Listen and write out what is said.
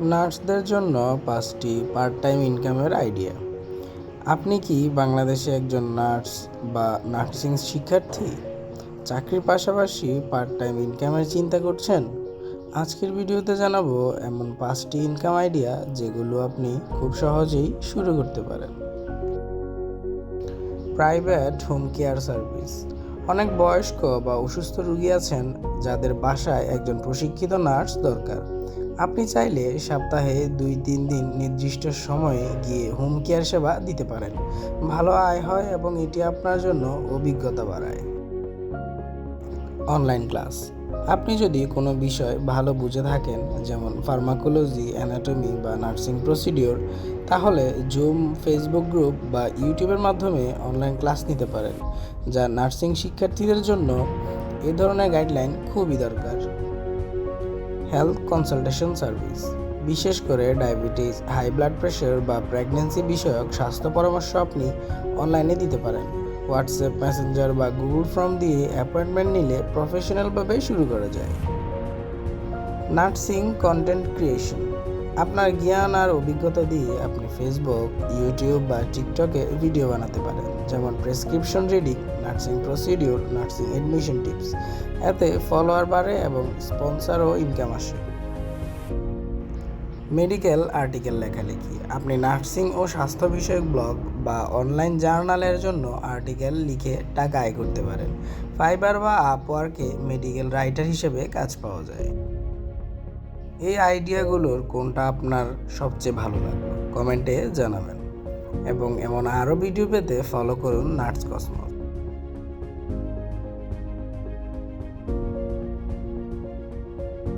নার্সদের জন্য পাঁচটি পার্ট টাইম ইনকামের আইডিয়া। আপনি কি বাংলাদেশে একজন নার্স বা নার্সিং শিক্ষার্থী? চাকরির পাশাপাশি পার্ট টাইম ইনকামের চিন্তা করছেন? আজকের ভিডিওতে জানাব এমন পাঁচটি ইনকাম আইডিয়া যেগুলো আপনি খুব সহজেই শুরু করতে পারেন। Private home care service. অনেক বয়স্ক বা অসুস্থ রোগী আছেন যাদের বাসায় একজন প্রশিক্ষিত নার্স দরকার। আপনি চাইলে সপ্তাহে দুই, তিন দিন নির্দিষ্ট সময়ে গিয়ে হোম কেয়ার সেবা দিতে পারেন। ভালো আয় হয় এবং এটি আপনার জন্য অভিজ্ঞতা বাড়ায়। অনলাইন ক্লাস আপনি যদি কোনো বিষয় ভালো বুঝে থাকেন, যেমন ফার্মাকোলজি অ্যানাটমি বা নার্সিং প্রসিডিওর তাহলে জুম ফেসবুক গ্রুপ বা ইউটিউবের মাধ্যমে অনলাইন ক্লাস নিতে পারেন, যা নার্সিং শিক্ষার্থীদের জন্য এ ধরনের গাইডলাইন খুবই দরকার। Health consultation service. বিশেষ করে ডায়াবেটিস, হাই ব্লাড প্রেশার বা প্রেগনেন্সি বিষয়ক স্বাস্থ্য পরামর্শ আপনি অনলাইনে দিতে পারেন। হোয়াটসঅ্যাপ, মেসেঞ্জার বা গুগল ফর্ম দিয়ে অ্যাপয়েন্টমেন্ট নিলে প্রফেশনালভাবে শুরু করা যায়। Nursing content creation. আপনার জ্ঞান আর অভিজ্ঞতা দিয়ে আপনি ফেসবুক ইউটিউব বা টিকটকে ভিডিও বানাতে পারেন। যেমন prescription reading nursing procedure nursing admission tips এতে ফলোয়ার বাড়ে এবং স্পন্সারও ইনকাম আসে। মেডিকেল আর্টিকেল লেখালেখি। আপনি নার্সিং ও স্বাস্থ্য বিষয়ক ব্লগ বা অনলাইন জার্নালের জন্য আর্টিকেল লিখে টাকা আয় করতে পারেন। ফাইবার বা আপওয়ার্কে মেডিকেল রাইটার হিসেবে কাজ পাওয়া যায়। এই আইডিয়াগুলোর কোনটা আপনার সবচেয়ে ভালো লাগল? কমেন্টে জানাবেন। এবং এমন আরও ভিডিও পেতে ফলো করুন নার্স কসমস